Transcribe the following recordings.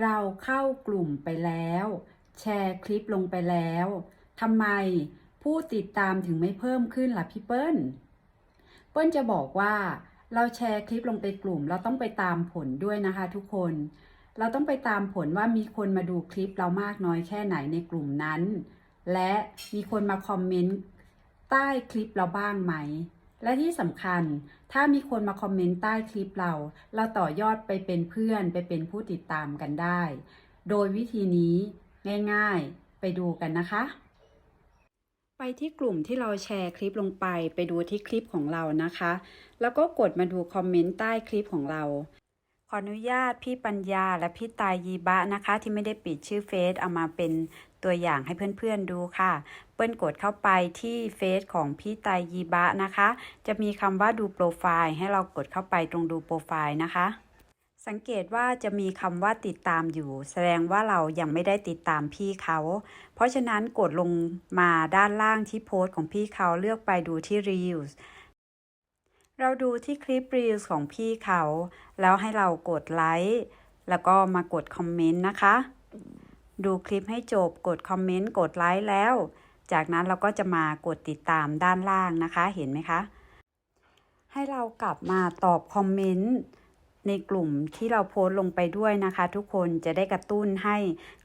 เราเข้ากลุ่มไปแล้ว แชร์คลิปลงไปแล้วทำไมผู้ติดตามถึงไม่เพิ่มขึ้นล่ะพี่เปิ้ล เปิ้ลจะบอกว่าเราแชร์คลิปลงไปกลุ่ม เราต้องไปตามผลด้วยนะคะทุกคน เราต้องไปตามผลว่ามีคนมาดูคลิปเรามากน้อยแค่ไหนในกลุ่มนั้น และมีคนมาคอมเมนต์ใต้คลิปเราบ้างไหม และที่สำคัญ ถ้ามีคนมาคอมเมนต์ใต้คลิปเรา เราต่อยอดไปเป็นเพื่อนไปเป็นผู้ติดตามกันได้ โดยวิธีนี้ง่ายๆ ไปดูกันนะคะ ไปที่กลุ่มที่เราแชร์คลิปลงไป ไปดูที่คลิปของเรานะคะ แล้วก็กดมาดูคอมเมนต์ใต้คลิปของเรา ขออนุญาตพี่ปัญญาและพี่ตายยีบะนะคะ ที่ไม่ได้ปิดชื่อเฟซเอามาเป็นตัวอย่างให้เพื่อนๆดูค่ะ เปิ้ลกดเข้าไปที่เฟซของพี่ตายยีบะนะคะ จะมีคำว่าดูโปรไฟล์ให้เรากดเข้าไปตรงดูโปรไฟล์นะคะ สังเกตว่าจะมีคำว่าติดตามอยู่ แสดงว่าเรายังไม่ได้ติดตามพี่เขา เพราะฉะนั้นกดลงมาด้านล่างที่โพสต์ของพี่เขาเลือกไปดูที่ Reels เราดูที่คลิปรีวิวของพี่เขา แล้วให้เรากดไลค์แล้วก็มากดคอมเมนต์นะคะ ดูคลิปให้จบกดคอมเมนต์กดไลค์แล้ว จากนั้นเราก็จะมากดติดตามด้านล่างนะคะ เห็นไหมคะ ให้เรากลับมาตอบคอมเมนต์ ในกลุ่มที่เราโพสต์ลงไปด้วยนะคะ ทุกคนจะได้กระตุ้นให้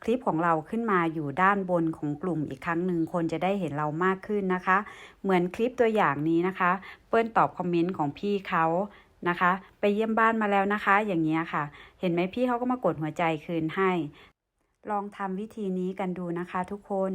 คลิปของเราขึ้นมาอยู่ด้านบนของกลุ่มอีกครั้งหนึ่งคนจะได้เห็นเรามากขึ้นนะคะ เหมือนคลิปตัวอย่างนี้นะคะ เปิ้ลตอบคอมเมนต์ของพี่เขานะคะ ไปเยี่ยมบ้านมาแล้วนะคะ อย่างเงี้ยค่ะ เห็นไหมพี่เขาก็มากดหัวใจคืนให้ ลองทำวิธีนี้กันดูนะคะ ทุกคน